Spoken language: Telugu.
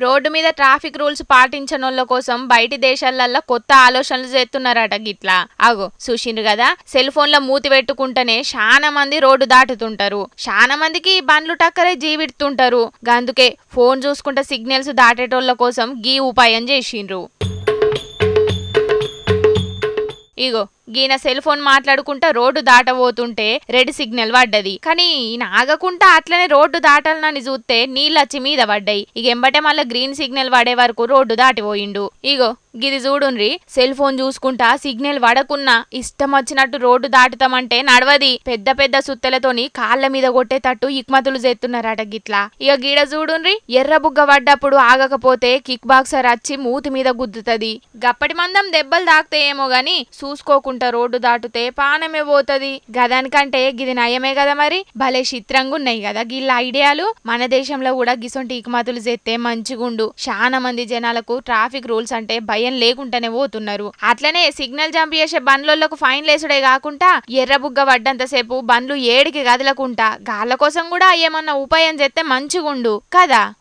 రోడ్డు మీద ట్రాఫిక్ రూల్స్ పాటించనోళ్ళ కోసం బయటి దేశాలల్లో కొత్త ఆలోచనలు చేస్తున్నారట గిట్లా. అగో చూసిండ్రు కదా? సెల్ ఫోన్ల మూతి పెట్టుకుంటేనే చాలా మంది రోడ్డు దాటుతుంటారు. చాలా మందికి ఈ బండ్లు టక్కరే జీవిడుతుంటారు. అందుకే ఫోన్ చూసుకుంటే సిగ్నల్స్ దాటేటోళ్ళ కోసం గీ ఉపాయం చేసిండ్రు. ఇగో గీన సెల్ ఫోన్ మాట్లాడుకుంటా రోడ్డు దాటబోతుంటే రెడ్ సిగ్నల్ పడ్డది. కానీ ఈయన ఆగకుండా అట్లనే రోడ్డు దాటాలని చూస్తే నీళ్ళచ్చి మీద పడ్డాయి. ఇక ఎంబటే మళ్ళీ గ్రీన్ సిగ్నల్ పడే వరకు రోడ్డు దాటిపోయిండు. ఇగో గిది చూడుండ్రి సెల్ ఫోన్ చూసుకుంటా సిగ్నల్ వడకున్నా ఇష్టం వచ్చినట్టు రోడ్డు దాటుతామంటే నడవది. పెద్ద పెద్ద సుత్తెలతోని కాళ్ళ మీద కొట్టేటట్టు ఇక్మతులు చేస్తున్నారట గిట్లా. ఇక గీడ చూడుండ్రి ఎర్ర బుగ్గ పడ్డప్పుడు ఆగకపోతే కిక్ బాక్సర్ వచ్చి మూతి మీద గుద్దుతది. గప్పటి మందం దెబ్బలు తాకుతాయేమో గాని చూసుకోకుండా రోడ్డు దాటుతే పానమే పోతది. గదానికంటే గిది నయమే కదా మరి? భలే చిత్రంగా ఉన్నాయి కదా గీళ్ళ ఐడియాలు. మన దేశంలో కూడా గిసొంటి ఇకమతులు చేస్తే మంచిగుండు. చాలా మంది జనాలకు ట్రాఫిక్ రూల్స్ అంటే భయం లేకుండానే పోతున్నారు. అట్లనే సిగ్నల్ జంప్ చేసే బండ్లకు ఫైన్ లేసుడే కాకుండా ఎర్ర బుగ్గ పడ్డంతసేపు బండ్లు ఏడికి కదలకుంటా. గాళ్ళ కోసం కూడా ఏమన్నా ఉపాయం చేస్తే మంచిగుండు కదా?